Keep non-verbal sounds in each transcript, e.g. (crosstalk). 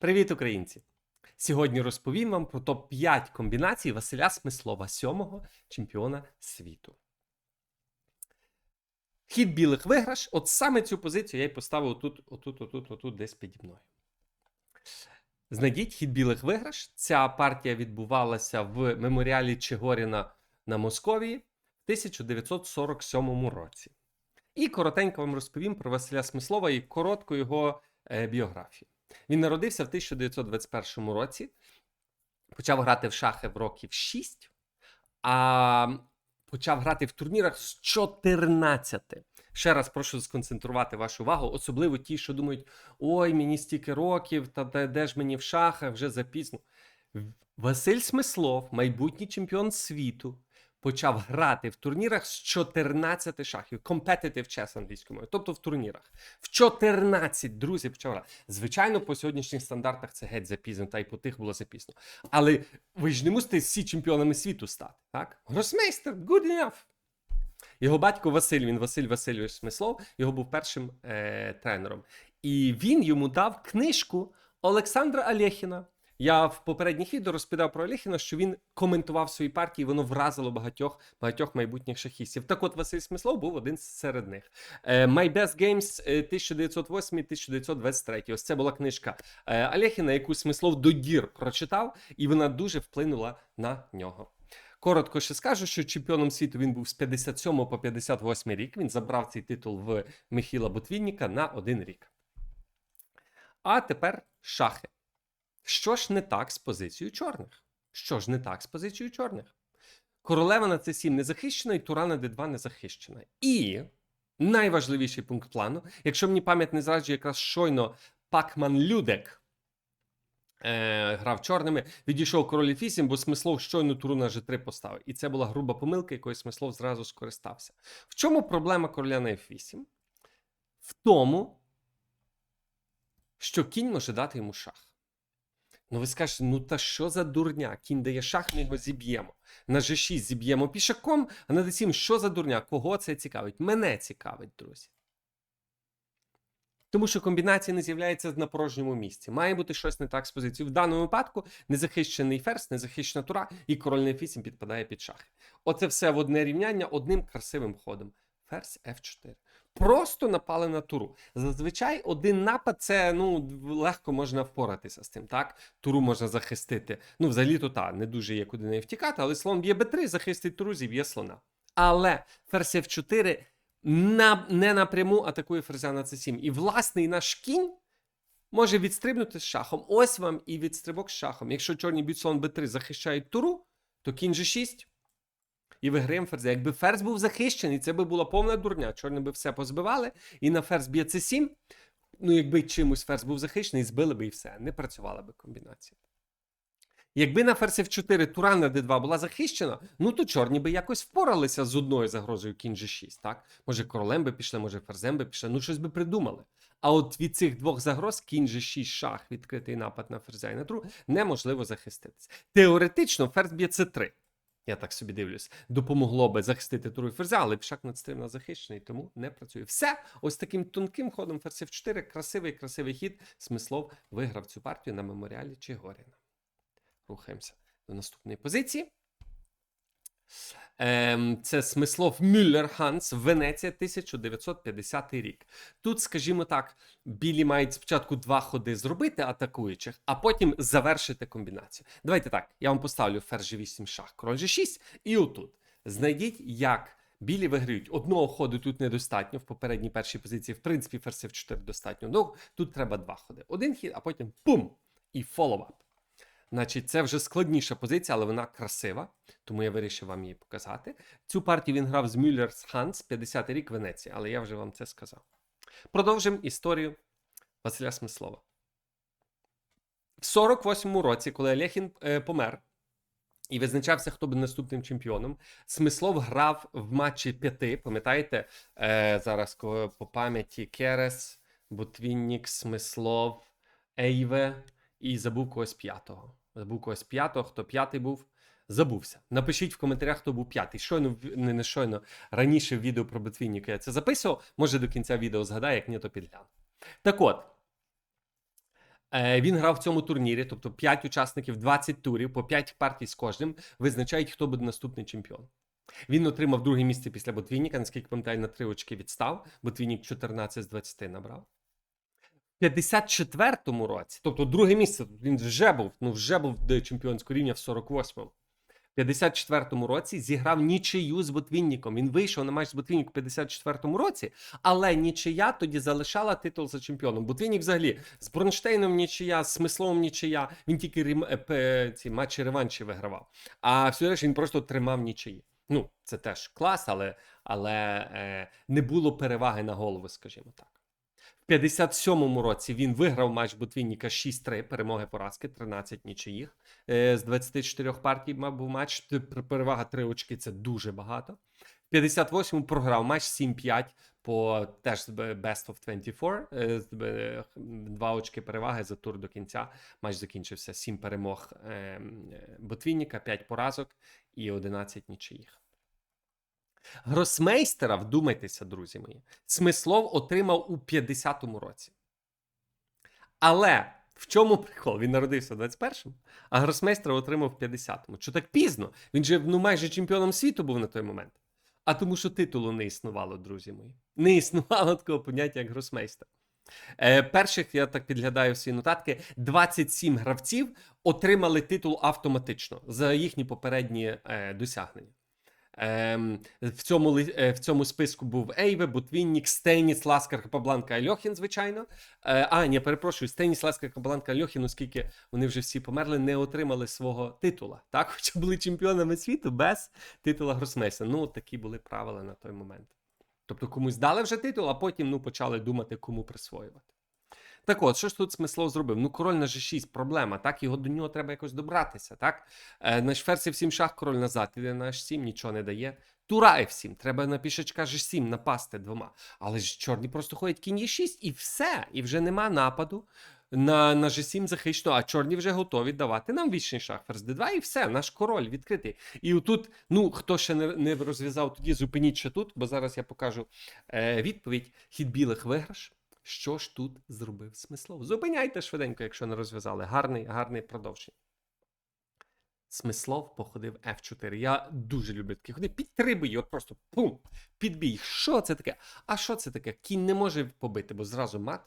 Привіт, українці! Сьогодні розповім вам про топ-5 комбінацій Василя Смислова, сьомого чемпіона світу. Хід білих виграш. От саме цю позицію я й поставив отут, отут, отут, отут, десь піді мною. Знайдіть хід білих виграш. Ця партія відбувалася в меморіалі Чигоріна на Московії в 1947 році. І коротенько вам розповім про Василя Смислова і коротку його е, біографію. Він народився в 1921 році, почав грати в шахи в років 6, а почав грати в турнірах з 14. Ще раз прошу сконцентрувати вашу увагу, особливо ті, що думають: ой, мені стільки років, та де, ж мені в шахах вже запізно. Василь Смислов, майбутній чемпіон світу, почав грати в турнірах з 14 шахів. Competitive chess англійською мовою, тобто в турнірах. В 14 друзі почав грати. Звичайно, по сьогоднішніх стандартах це геть запізно, та й по тих було запізно. Але ви ж не мусите всі чемпіонами світу стати. так? Гросмейстер, good enough. Його батько Василь, він Василь Васильович Смислов, його був першим е, тренером. І він йому дав книжку Олександра Алєхіна. Я в попередніх відео розповідав про Олєхіна, що він коментував свої партії, воно вразило багатьох багатьох майбутніх шахістів. Так от Василь Смислов був один серед них. Е, My Best Games 1908-1923. Ось це була книжка е, яку Смислов до дір прочитав, і вона дуже вплинула на нього. Коротко ще скажу, що чемпіоном світу він був з 57 по 58 рік. Він забрав цей титул в Михіла Ботвінніка на один рік. А тепер шахи. Що ж не так з позицією чорних? Що ж не так з позицією чорних? Королева на c7 не захищена, і Тура на d2 не захищена. І найважливіший пункт плану, якщо мені пам'ять не зраджує, якраз щойно Пакман Людек е, грав чорними, відійшов король F8, бо смислов щойно туру на G3 поставив. І це була груба помилка, якою смислов зразу скористався. В чому проблема короля на F8? В тому, що кінь може дати йому шах. Ну, ви скажете, ну та що за дурня? Кінь дає шах, ми його зіб'ємо. На G6 зіб'ємо пішаком, а на D7 що за дурня? Кого це цікавить? Мене цікавить, друзі. Тому що комбінація не з'являється на порожньому місці. Має бути щось не так з позицією. В даному випадку незахищений ферзь, незахищена тура, і король на F8 підпадає під шахи. Оце все в одне рівняння одним красивим ходом. Ферзь F4. Просто напали на туру. Зазвичай один напад це ну легко можна впоратися з цим. Так, туру можна захистити. Ну, взагалі то та не дуже є куди не втікати, але слон б'є Б3, захистить туру, зіб'є слона. Але ферзь F4 на, не напряму атакує ферзя на c7. І власний наш кінь може відстрибнути з шахом. Ось вам і відстрибок з шахом. Якщо чорні б'ють слон Б3 захищають туру, то кінь G6 і виграємо ферзя. Якби ферзь був захищений, це би була повна дурня. Чорні би все позбивали, і на ферзь б'є c 7 Ну, якби чимось ферзь був захищений, збили би і все. Не працювала би комбінація. Якби на ферзь F4 тура на d2 була захищена, ну то чорні би якось впоралися з одною загрозою кінь G6, так? Може, королем би пішли, може, ферзем би пішли, ну щось би придумали. А от від цих двох загроз кінь G6 шах, відкритий напад на ферзя і на тру, неможливо захиститися. Теоретично, ферзь б'є c3 я так собі дивлюсь, допомогло би захистити туру ферзя, але пішак надстримно захищений, тому не працює. Все, ось таким тонким ходом ферзь f 4 красивий, красивий хід. Смислов виграв цю партію на меморіалі Чигоріна. Рухаємося до наступної позиції. Ем, Це Смислов Мюллер Ханс, Венеція, 1950 рік. Тут, скажімо так, білі мають спочатку два ходи зробити атакуючих, а потім завершити комбінацію. Давайте так, я вам поставлю ферзь G8 шах, король G6, і отут. Знайдіть, як білі виграють. Одного ходу тут недостатньо. В попередній першій позиції, в принципі, ферзь F4 достатньо. Ну, тут треба два ходи. Один хід, а потім пум! І фоллоуап. Значить, це вже складніша позиція, але вона красива, тому я вирішив вам її показати. Цю партію він грав з Мюллерс Ханс, 50 й рік Венеції, але я вже вам це сказав. Продовжимо історію Василя Смислова. В 48-му році, коли Олехін е, помер і визначався, хто буде наступним чемпіоном, Смислов грав в матчі п'яти. Пам'ятаєте, е, зараз по пам'яті Керес, Ботвіннік, Смислов, Ейве і забув когось п'ятого. Забув когось п'ятого, хто п'ятий був. Забувся. Напишіть в коментарях, хто був п'ятий. Щойно не, не щойно раніше в відео про Ботвінніка я це записував. Може до кінця відео згадаю, як ні, то підгляну. Так от. Е, Він грав в цьому турнірі, тобто 5 учасників, 20 турів, по 5 партій з кожним визначають, хто буде наступний чемпіон. Він отримав друге місце після Ботвінніка, наскільки пам'ятаю, на 3 очки відстав. Ботвіннік 14 з 20 набрав. В 54-му році, тобто друге місце, він вже був, ну вже був чемпіонського рівня в 48-му. 54-му році зіграв нічию з Ботвінніком. Він вийшов на матч з Ботвінніком в 54-му році, але нічия тоді залишала титул за чемпіоном. Ботвіннік взагалі з Бронштейном нічия, з Смисловим нічия. Він тільки рем... е, ці матчі реванші вигравав. А всю решта він просто тримав нічиї. Ну, це теж клас, але, але е, не було переваги на голову, скажімо так. В 57-му році він виграв матч Ботвінніка 6-3, перемоги поразки, 13 нічиїх. Е, з 24 партій мав був матч. Перевага 3 очки це дуже багато. В 58-му програв матч 7-5 по теж Best of 24. е, з Два очки переваги за тур до кінця. Матч закінчився 7 перемог е, м, е, Ботвінніка, 5 поразок і 11 нічиїх. Гросмейстера, вдумайтеся, друзі мої, Смислов отримав у 50-му році. Але в чому прикол? Він народився в 21-му, а гросмейстера отримав в 50-му. Що так пізно? Він же ну, майже чемпіоном світу був на той момент. А тому, що титулу не існувало, друзі мої. Не існувало такого поняття, як гросмейстер. Е, перших, я так підглядаю всі нотатки, 27 гравців отримали титул автоматично за їхні попередні е, досягнення. Ем, в, цьому, е, в цьому списку був Ейве, Бутвіннік, Стеніс, Ласкар, Капабланка, Альохін, звичайно. Е, а, ні, перепрошую, Стеніс, Ласкар, Капабланка, Альохін, оскільки вони вже всі померли, не отримали свого титула. Так, (laughs) хоча були чемпіонами світу без титула Гросмейса. Ну, такі були правила на той момент. Тобто комусь дали вже титул, а потім ну, почали думати, кому присвоювати. Так от, що ж тут Смислов зробив? Ну, король на G6 проблема, так? Його до нього треба якось добратися, так? Е, на ферзь F7 шах, король назад, іде на H7, нічого не дає. Тура F7, треба на пішечка G7 напасти двома. Але ж чорні просто ходять кінь Е6 і все. І вже нема нападу на, на G7 захищено, а чорні вже готові давати нам вічний шах, ферзь D2 і все, наш король відкритий. І отут, ну, хто ще не, не розв'язав тоді, зупиніть ще тут, бо зараз я покажу е, відповідь. Хід білих виграш. Що ж тут зробив Смислов? Зупиняйте швиденько, якщо не розв'язали. Гарний, гарний продовження. Смислов походив F4. Я дуже люблю такі ходи. Підтрибуй, от просто пум, підбій. Що це таке? А що це таке? Кінь не може побити, бо зразу мат.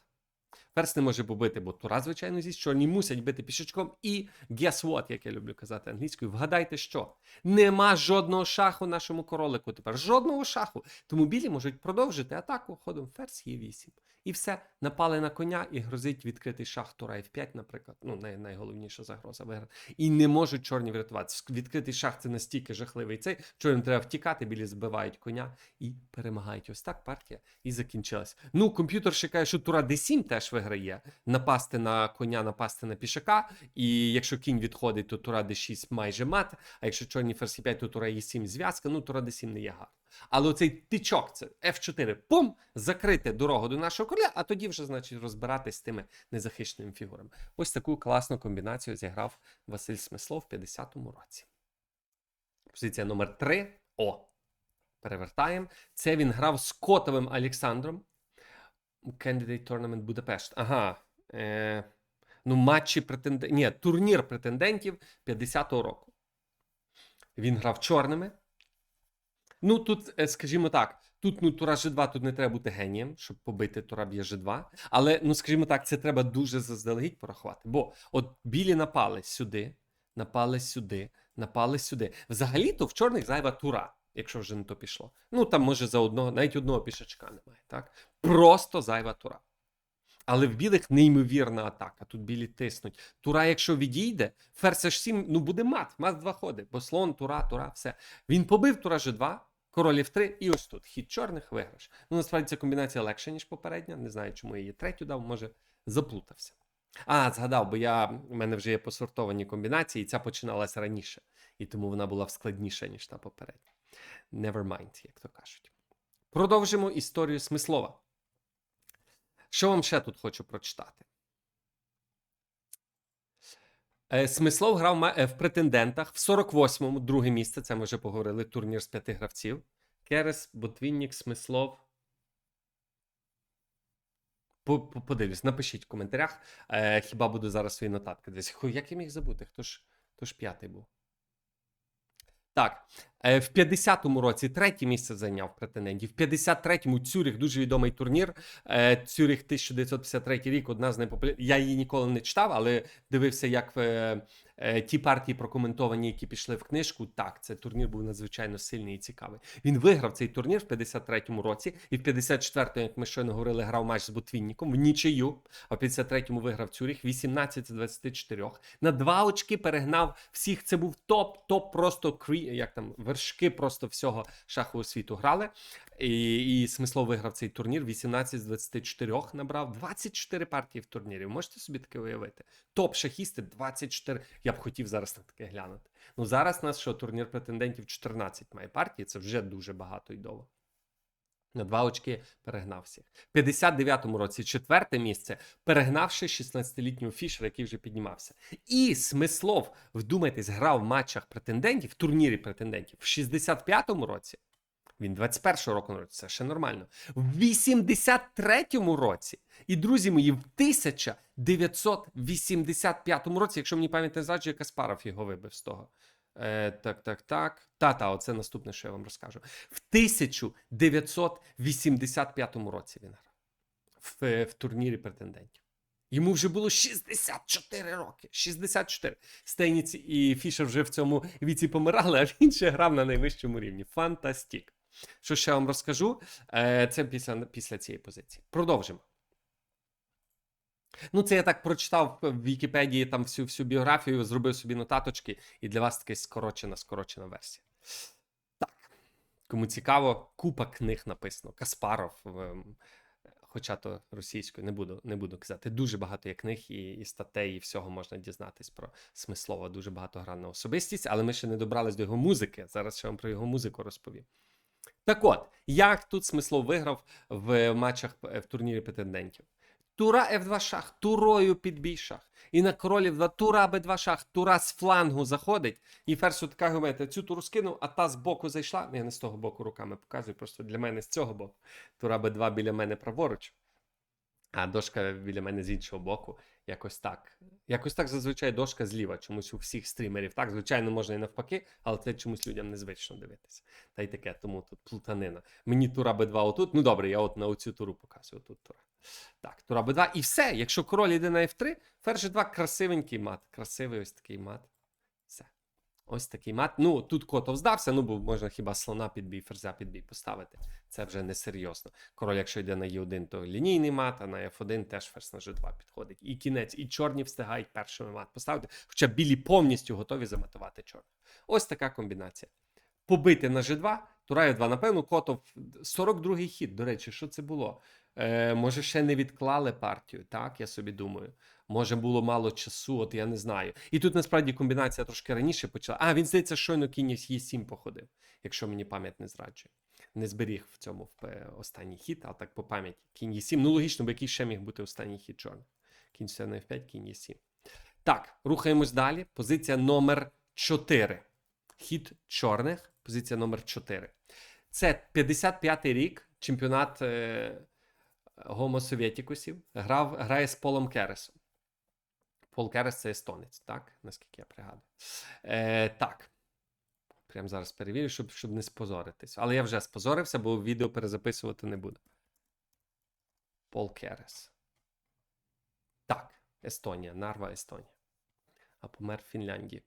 Ферзь не може побити, бо тура, звичайно, зі чорні мусять бити пішечком. І guess what, як я люблю казати англійською, вгадайте що? Нема жодного шаху нашому королику тепер. Жодного шаху. Тому білі можуть продовжити атаку ходом ферзь є 8. І все, напали на коня і грозить відкритий шах тура F5, наприклад. Ну, най- найголовніша загроза виграти. І не можуть чорні врятуватися. Відкритий шах це настільки жахливий цей. Чорним треба втікати, білі збивають коня і перемагають. Ось так партія і закінчилась. Ну, комп'ютер ще каже, що тура D7 теж виграє. Напасти на коня, напасти на пішака. І якщо кінь відходить, то тура D6 майже мат. А якщо чорні ферзь 5, то тура E7 зв'язка. Ну, тура D7 не є гарно. Але оцей тичок, це F4, пум, закрити дорогу до нашого короля, а тоді вже, значить, розбиратись з тими незахищеними фігурами. Ось таку класну комбінацію зіграв Василь Смислов в 50-му році. Позиція номер 3. О. Перевертаємо. Це він грав з Котовим Олександром. Candidate Tournament Будапешт. Ага. Е, ну, матчі претендентів. Ні, турнір претендентів 50-го року. Він грав чорними. Ну, тут, е, скажімо так, тут ну, Тура G2 тут не треба бути генієм, щоб побити Тура б'є G2. Але, ну, скажімо так, це треба дуже заздалегідь порахувати. Бо от білі напали сюди, напали сюди, напали сюди. Взагалі-то в чорних зайва Тура, якщо вже не то пішло. Ну, там може за одного, навіть одного пішачка немає, так? Просто зайва Тура. Але в білих неймовірна атака. Тут білі тиснуть. Тура, якщо відійде, ферзь H7, ну буде мат, мат два ходи. Бо слон, тура, тура, все. Він побив тура G2, король F3, і ось тут. Хід чорних виграш. Ну, насправді ця комбінація легша, ніж попередня. Не знаю, чому я її третю дав, може заплутався. А, згадав, бо я, в мене вже є посортовані комбінації, і ця починалася раніше. І тому вона була складніша, ніж та попередня. Never mind, як то кажуть. Продовжимо історію Смислова. Що вам ще тут хочу прочитати? Е, Смислов грав е, в претендентах в 48-му, друге місце. Це ми вже поговорили. Турнір з п'яти гравців. Керес, Ботвіннік, Смислов. По- по- Подивлюсь, напишіть в коментарях. Е, хіба буду зараз свої нотатки десь. Як я міг забути? Хто ж, хто ж п'ятий був? Так, е, в 50-му році третє місце зайняв претендентів. В 53-му Цюріх дуже відомий турнір. Е, Цюріх 1953 рік, одна з найпопулярніших. Я її ніколи не читав, але дивився, як е, е, ті партії прокоментовані, які пішли в книжку. Так, цей турнір був надзвичайно сильний і цікавий. Він виграв цей турнір в 53-му році, і в 54-му, як ми щойно говорили, грав матч з Ботвінніком в нічию. А в 53-му виграв Цюріх 18 з 24. На два очки перегнав всіх. Це був топ, топ просто крі, як там вершки просто всього шахового світу грали. І, і смисло виграв цей турнір. 18 з 24 набрав 24 партії в турнірі. Можете собі таке уявити? Топ шахісти 24. Я б хотів зараз на таке глянути. Ну зараз у нас що турнір претендентів 14 має партії. Це вже дуже багато і довго. На два очки перегнав всіх. В 59-му році четверте місце, перегнавши 16-літнього Фішера, який вже піднімався. І Смислов, вдумайтесь, грав в матчах претендентів, в турнірі претендентів в 65-му році. Він 21-го року народився, це ще нормально. В 83-му році. І, друзі мої, в 1985 році, якщо мені пам'ять не зраджує, Каспаров його вибив з того. Е, так, так, так. Та-та, оце наступне, що я вам розкажу. В 1985 році він грав в, е, в турнірі претендентів. Йому вже було 64 роки. 64. Стейніц і Фішер вже в цьому віці помирали, а він ще грав на найвищому рівні. Фантастік. Що ще вам розкажу? Е, Це після, після цієї позиції. Продовжимо. Ну, це я так прочитав в Вікіпедії там всю всю біографію, зробив собі нотаточки, і для вас така скорочена, скорочена версія. Так, кому цікаво, купа книг написано. Каспаров, ем, хоча то російською, не буду, не буду казати. Дуже багато є книг і, і статей, і всього можна дізнатись про смислово. Дуже багато гранна особистість, але ми ще не добрались до його музики. Зараз ще вам про його музику розповім. Так от, як тут смислов виграв в матчах е, в турнірі претендентів? Тура F2 шах, турою підбій шах. І на королів 2 тура Б2 шах, тура з флангу заходить. І ферзь така геометрія. Цю туру скинув, а та з боку зайшла. Я не з того боку руками показую, просто для мене з цього боку. Тура Б2 біля мене праворуч, а дошка біля мене з іншого боку. Якось так. Якось так зазвичай дошка зліва, чомусь у всіх стрімерів. Так, звичайно, можна і навпаки, але це чомусь людям незвично дивитися. Та й таке, тому тут плутанина. Мені тура Б2 отут. Ну добре, я от на оцю туру показую. Тут тура. Так, тура Б2. І все. Якщо король йде на F3, ферзь 2 красивенький мат. Красивий ось такий мат. Все. Ось такий мат. Ну, тут котов здався, ну, бо можна хіба слона під бій, ферзя під бій поставити. Це вже не серйозно. Король, якщо йде на Е1, то лінійний мат, а на F1 теж ферзь на G2 підходить. І кінець, і чорні встигають першими мат поставити. Хоча білі повністю готові заматувати чорних. Ось така комбінація. Побити на G2, Тура F2, напевно, котов 42-й хід. До речі, що це було? Е, може, ще не відклали партію, так, я собі думаю. Може, було мало часу, от я не знаю. І тут насправді комбінація трошки раніше почала. А, він здається, щойно кінь Е7 походив, якщо мені пам'ять не зраджує. Не зберіг в цьому е, останній хід, а так по пам'яті. Кінь Е7. Ну, логічно, бо який ще міг бути останній хід чорний. Кінь на F5, кінь Е7. Так, рухаємось далі. Позиція номер 4. Хід чорних, позиція номер 4. Це 55-й рік, чемпіонат е, Гомо Совєтікусів. Грав, грає з Полом Кересом. Пол Керес це естонець, так? Наскільки я пригадую. Е, так. Прямо зараз перевірю, щоб, щоб не спозоритись. Але я вже спозорився, бо відео перезаписувати не буду. Пол Керес. Так, Естонія, Нарва, Естонія. А помер в Фінляндії.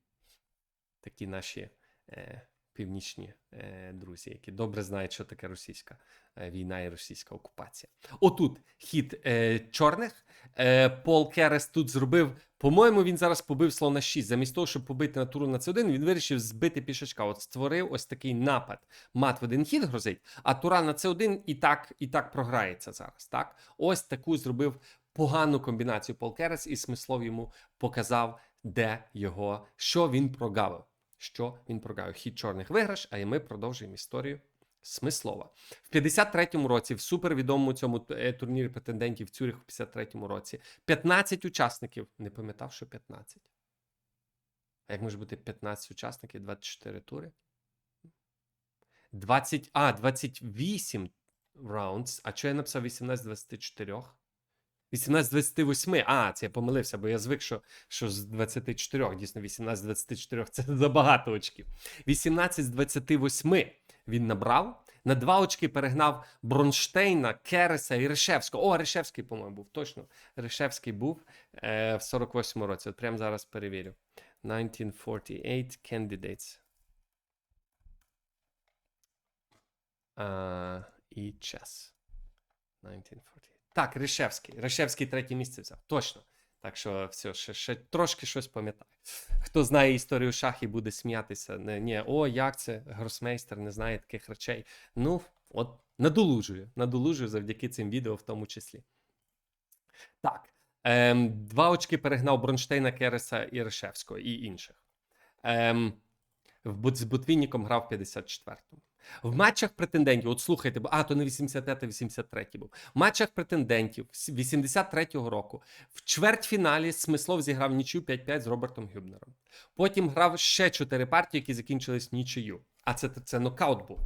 Такі наші е, північні е, друзі, які добре знають, що таке російська е, війна і російська окупація. Отут хід е, чорних. Е, Пол Керес тут зробив. По-моєму, він зараз побив слона 6. Замість того, щоб побити на туру на С1, він вирішив збити пішачка. От створив ось такий напад. Мат в один хід грозить, а тура на С1 і так, і так програється зараз. Так? Ось таку зробив погану комбінацію Пол Керес, і смислов йому показав, де його, що він прогавив. Що він прогавив. Хід чорних виграш, а і ми продовжуємо історію Смислова. В 53-му році, в супервідомому цьому е, турнірі претендентів Цюріх в 53-му році, 15 учасників. Не пам'ятав, що 15. А як може бути 15 учасників, 24 тури? 20, а, 28 раундс. А що я написав 18 з 24? 18 з 28. А, це я помилився, бо я звик, що, що з 24. Дійсно, 18 з 24 це (laughs) забагато очків. 18 з 28 він набрав. На два очки перегнав Бронштейна, Кереса і Решевського. О, Решевський, по-моєму, був. Точно. Решевський був е, в 48-му році. От прямо зараз перевірю. 1948 candidates. А, і час. 1948. Так, Решевський. Решевський третє місце взяв. Точно. Так що все, ще, ще трошки щось пам'ятаю. Хто знає історію шахів, буде сміятися. Не, ні, о, як це? Гросмейстер не знає таких речей. Ну, от, надолужую. Надолужую завдяки цим відео в тому числі. Так. Ем, два очки перегнав Бронштейна, Кереса і Решевського і інших. Ем, з Ботвінніком грав 54-му. В матчах претендентів, от слухайте, а то не 85 а 83 був. В матчах претендентів 83-го року в чвертьфіналі Смислов зіграв нічию 5-5 з Робертом Гюбнером. Потім грав ще 4 партії, які закінчились нічию. А це, це нокаут був.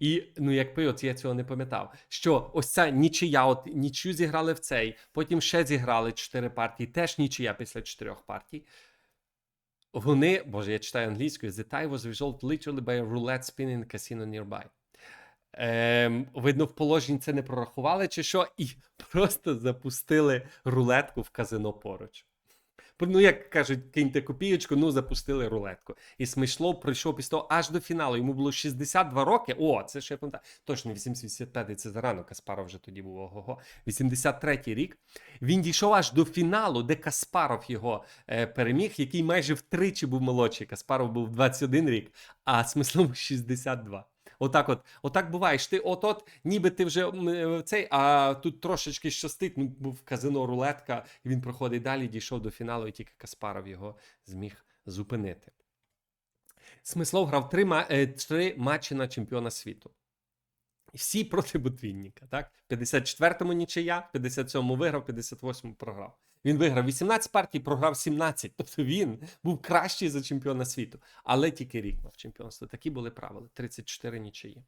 І ну, якби от я цього не пам'ятав, що ось ця нічия, от нічию зіграли в цей, потім ще зіграли 4 партії, теж нічия після 4 партій. Вони, боже, я читаю англійською, the tie was resolved literally by a roulette spinning casino nearby. Ем, видно, в положенні це не прорахували чи що, і (laughs) просто запустили рулетку в казино поруч. Ну, як кажуть, киньте копійочку, ну запустили рулетку. І Смишлов прийшов після того аж до фіналу. Йому було 62 роки. О, це ще я пам'ятаю. Точно, 85 це зарано. Каспаров вже тоді був ого. 83-й рік. Він дійшов аж до фіналу, де Каспаров його е, переміг, який майже втричі був молодший. Каспаров був 21 рік, а Смислов 62. Отак, от, отак буває. ж Ти от-от, ніби ти вже е, цей, а тут трошечки щастить. Ну, був казино рулетка, і він проходить далі, дійшов до фіналу, і тільки Каспаров його зміг зупинити. Смислов грав три, е, три матчі на чемпіона світу. Всі проти Ботвінніка, так? 54-му нічия, 57-му виграв, 58-му програв. Він виграв 18 партій, програв 17. Тобто він був кращий за чемпіона світу. Але тільки рік мав чемпіонство. Такі були правила: 34 нічиї.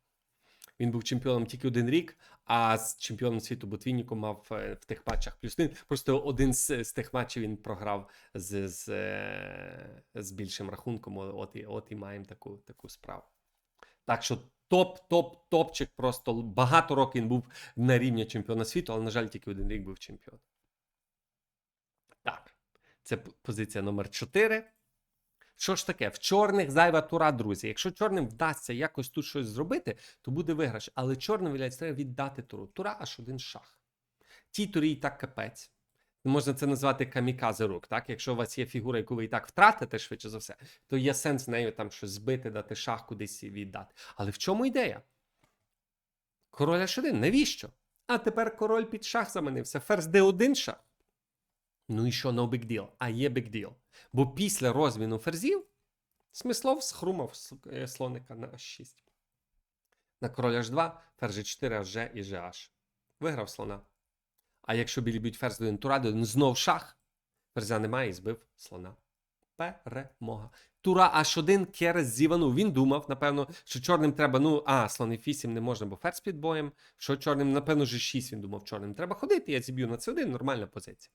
Він був чемпіоном тільки один рік, а з чемпіоном світу Ботвінніком мав е, в тих матчах плюс один. Просто один з, з тих матчів він програв з, з, е, з більшим рахунком. От і, от і маємо таку, таку справу. Так що топ, топ, топчик. Просто багато років він був на рівні чемпіона світу, але, на жаль, тільки один рік був чемпіон. Це позиція номер 4. Що ж таке? В чорних зайва тура, друзі. Якщо чорним вдасться якось тут щось зробити, то буде виграш. Але чорним виявляється, треба віддати туру. Тура аж один шах. Тій турі і так капець. Можна це назвати камікази рук. Так? Якщо у вас є фігура, яку ви і так втратите, швидше за все, то є сенс нею там щось збити, дати шах кудись віддати. Але в чому ідея? Король H1, навіщо? А тепер король під шах заманився. Ферзь D1 шах. Ну і що, no big deal. А є big deal. Бо після розміну ферзів Смислов схрумав е, слоника на H6. На король H2, ферзь G4, H і GH. Виграв слона. А якщо білі б'ють ферзь до тура, до знов шах. Ферзя немає і збив слона. Перемога. Тура H1 Керес зіванув. Він думав, напевно, що чорним треба. Ну, а, слон F8 не можна, бо ферзь під боєм. Що чорним, напевно, G6 він думав, чорним треба ходити. Я зіб'ю на C1, нормальна позиція.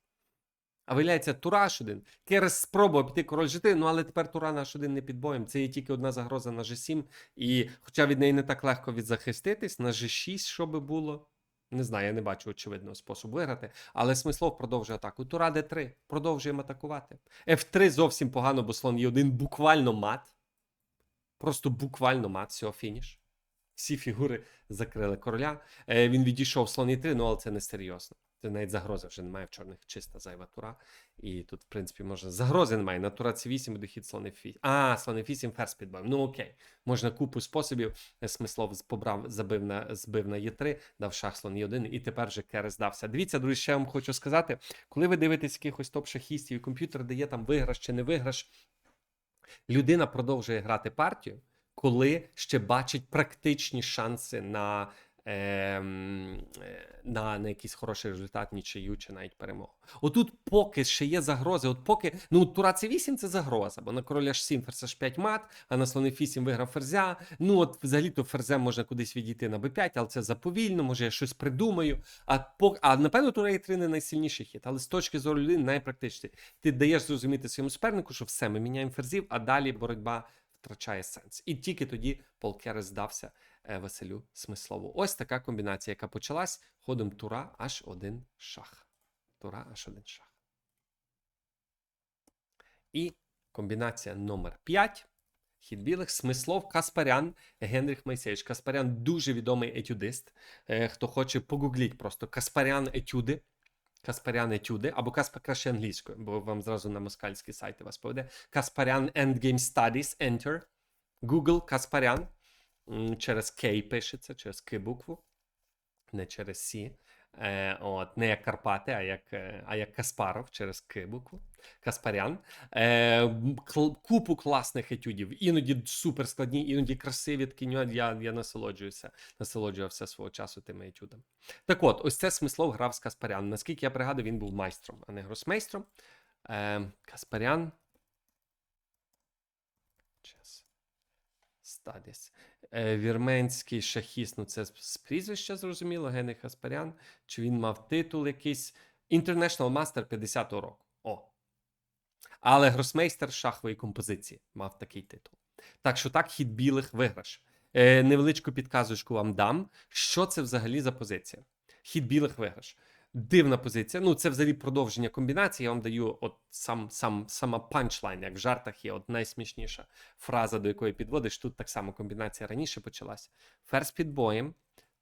А виявляється, Тура H1. Керес спробував піти король G3, ну але тепер Тура на H1 не під боєм. Це є тільки одна загроза на G7. І хоча від неї не так легко відзахиститись, на G6, що би було. Не знаю, я не бачу очевидного способу виграти. Але Смислов продовжує атаку. Тура Д3. Продовжуємо атакувати. F3 зовсім погано, бо слон є один буквально мат. Просто буквально мат, всього фініш. Всі фігури закрили короля. Е, він відійшов слон Е3, ну але це не серйозно. Це навіть загрози вже немає в чорних чиста зайва тура. І тут, в принципі, можна. Загрози немає. На тура С8 буде хід слон F8. А, слон F8 ферзь під. Ну окей. Можна купу способів. Смислов побрав, забив на, збив на Е3, дав шах слон Е1, і тепер вже Керес здався. Дивіться, друзі, ще вам хочу сказати, коли ви дивитесь якихось топ-шахістів, і комп'ютер дає там виграш чи не виграш, людина продовжує грати партію, коли ще бачить практичні шанси на е, на, на якийсь хороший результат, нічию чи навіть перемогу. Отут поки ще є загрози, от поки ну Тура c 8 це загроза, бо на короля ж 7 ферзь 5 мат, а на слони 8 виграв ферзя. Ну от взагалі-то ферзем можна кудись відійти на b5, але це заповільно, може я щось придумаю. А по а напевно Тура e 3 не найсильніший хід, але з точки зору людини найпрактичніший. Ти даєш зрозуміти своєму супернику, що все, ми міняємо ферзів, а далі боротьба втрачає сенс. І тільки тоді Пол Керес здався Василю Смислову. Ось така комбінація, яка почалась ходом Тура аж один шах. Тура аж один шах. І комбінація номер 5. Хід білих Смислов Каспарян Генріх Майсевич. Каспарян дуже відомий етюдист. Е, Хто хоче, погугліть просто Каспарян етюди. Каспарян етюди, або Каспар краще англійською, бо вам зразу на москальські сайти вас поведе. Каспарян Endgame Studies Enter. Google Каспарян. Через К пишеться, через К букву, не через Сі. Е, от, не як Карпати, а як, е, а як Каспаров через К букву. Каспарян. Е, купу класних етюдів. Іноді супер складні, іноді красиві такі. Я, я насолоджуюся, насолоджувався свого часу тими етюдами. Так от, ось це Смислов грав з Каспарян. Наскільки я пригадую, він був майстром, а не гросмейстром. Е, Каспарян. Час. Стадіс. Е, вірменський шахіст, ну це з- прізвища зрозуміло, Генріх Каспарян. Чи він мав титул якийсь International Master 50-го року. О. Але гросмейстер шахової композиції мав такий титул. Так що так, хід білих виграш. Е, невеличку підказочку вам дам. Що це взагалі за позиція? Хід білих виграш. Дивна позиція. Ну, це взагалі продовження комбінації. Я вам даю от сам, сам, сама панчлайн, як в жартах є, от найсмішніша фраза, до якої підводиш. Тут так само комбінація раніше почалась. Ферзь під боєм,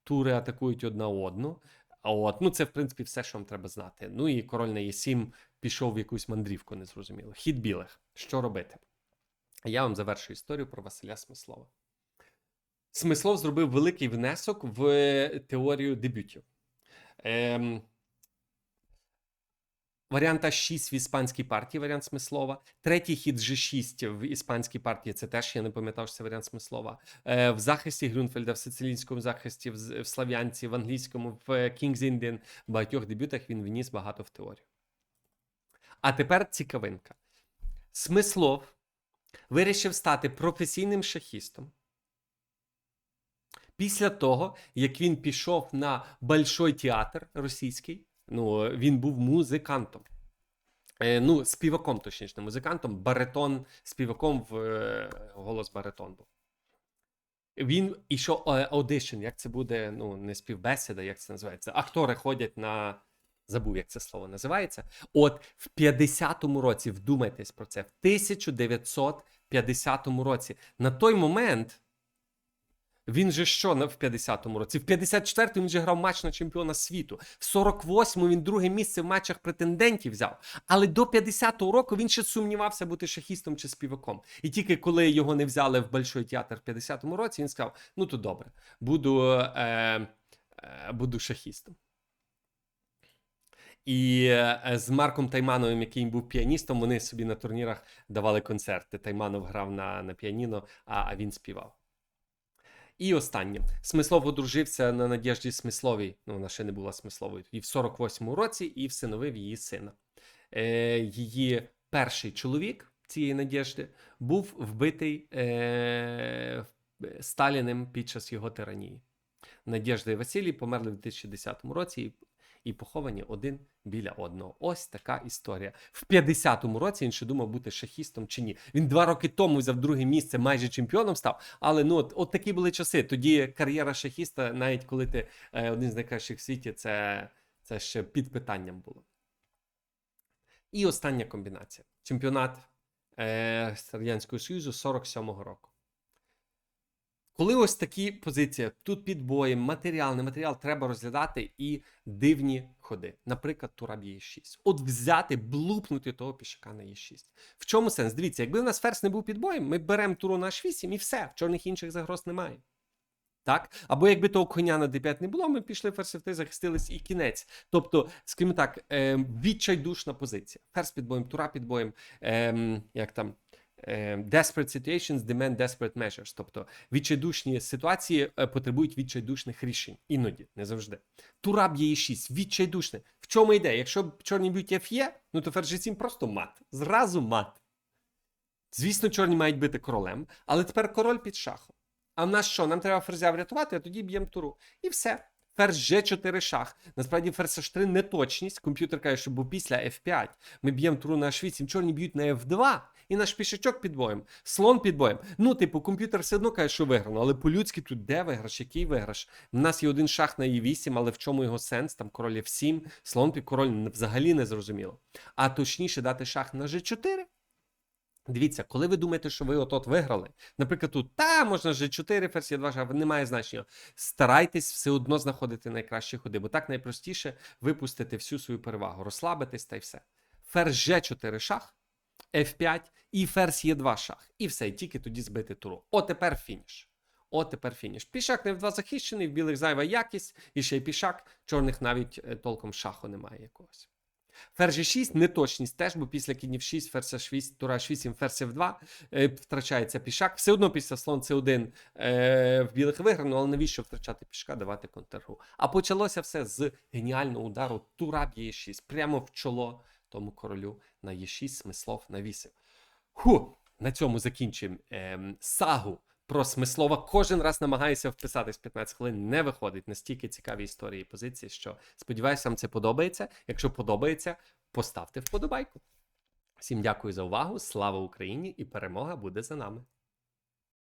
тури атакують одна одну. От, ну це в принципі все, що вам треба знати. Ну і король на Е7 пішов в якусь мандрівку, незрозуміло. Хід білих. Що робити? Я вам завершу історію про Василя Смислова. Смислов зробив великий внесок в теорію дебютів. Ем, Варіант А6 в іспанській партії, варіант Смислова. Третій хід G6 в іспанській партії. Це теж я не пам'ятав, що це варіант Смислова. Е, в захисті Грюнфельда, в сицилійському захисті, в, в слав'янці, в англійському, в Indian, в багатьох дебютах він вніс багато в теорію. А тепер цікавинка. Смислов вирішив стати професійним шахістом. Після того, як він пішов на Большой театр російський, ну він був музикантом. Е, ну, співаком, точніше, не музикантом, баритон, співаком в е, голос баритон був. Він ішов е, аудишн, як це буде, ну, не співбесіда, як це називається. Актори ходять на. Забув, як це слово називається. От в 50-му році, вдумайтесь про це, в 1950 році, на той момент. Він же що в 50-му році? В 54-му він же грав матч на чемпіона світу. В 48-му він друге місце в матчах претендентів взяв. Але до 50-го року він ще сумнівався бути шахістом чи співаком. І тільки коли його не взяли в Большой театр в 50-му році, він сказав: ну то добре, буду, е, е, буду шахістом. І е, з Марком Таймановим, який був піаністом, вони собі на турнірах давали концерти. Тайманов грав на, на піаніно, а він співав. І останнє. Смислов одружився на Надєжді Смисловій. Ну, вона ще не була Смисловою. І в 48-му році і всиновив її сина. Е, її перший чоловік цієї Надєжди був вбитий е, Сталіним під час його тиранії. Надєжда і Василій померли в 2010 році і, і поховані один біля одного. Ось така історія. В 50-му році він ще думав бути шахістом чи ні. Він два роки тому взяв друге місце, майже чемпіоном став. Але ну от, от такі були часи. Тоді кар'єра шахіста, навіть коли ти е, один з найкращих в світі, це, це ще під питанням було. І остання комбінація: чемпіонат е, Радянського Союзу 47-го року. Коли ось такі позиції, тут під боєм, матеріал, не матеріал, треба розглядати і дивні ходи. Наприклад, тура б Е6. От взяти, блупнути того пішака на Е6. В чому сенс? Дивіться, якби в нас ферзь не був під боєм, ми беремо туру на H8 і все, в чорних інших загроз немає. Так? Або якби того коня на d5 не було, ми пішли ферзь f3, захистились і кінець. Тобто, скажімо так, е, відчайдушна позиція. Ферзь під боєм, тура під боєм, е, як там, е, desperate situations demand desperate measures. Тобто відчайдушні ситуації е, потребують відчайдушних рішень. Іноді, не завжди. Тура б'є 6 відчайдушне. В чому йде? Якщо чорні б'ють F ну то ферзь G7 просто мат. Зразу мат. Звісно, чорні мають бити королем, але тепер король під шахом. А в нас що? Нам треба ферзя врятувати, а тоді б'ємо туру. І все. Ферзь G4 шах. Насправді ферзь H3 неточність. Комп'ютер каже, що був після F5. Ми б'ємо туру на H8, чорні б'ють на F2. І наш пішачок під боєм, слон під боєм. Ну, типу, комп'ютер все одно каже, що виграно, але по-людськи тут де виграш, який виграш? У нас є один шах на E8, але в чому його сенс? Там король F7, слон під король взагалі не зрозуміло. А точніше дати шах на G4. Дивіться, коли ви думаєте, що ви от-от виграли, наприклад, тут та можна G4, ферзь Е2, шах, немає значення. Старайтесь все одно знаходити найкращі ходи, бо так найпростіше випустити всю свою перевагу, розслабитись та й все. Ферзь G4 шах, F5 і ферзь Е2 шах. І все, і тільки тоді збити туру. О, тепер фініш. О, тепер фініш. Пішак на F2 захищений, в білих зайва якість, і ще й пішак, чорних навіть е, толком шаху немає якогось. Ферзь 6 неточність теж, бо після кінів 6, ферзь H8, тура H8, ферзь F2 е, втрачається пішак. Все одно після слон C1 е, в білих виграно, але навіщо втрачати пішка, давати контргру. А почалося все з геніального удару тура б'є 6 прямо в чоло тому королю на Е6 смислов навісив. Ху, на цьому закінчимо ем, сагу про Смислова. Кожен раз намагаюся вписатись 15 хвилин. Не виходить настільки цікаві історії і позиції, що сподіваюся, вам це подобається. Якщо подобається, поставте вподобайку. Всім дякую за увагу. Слава Україні! І перемога буде за нами.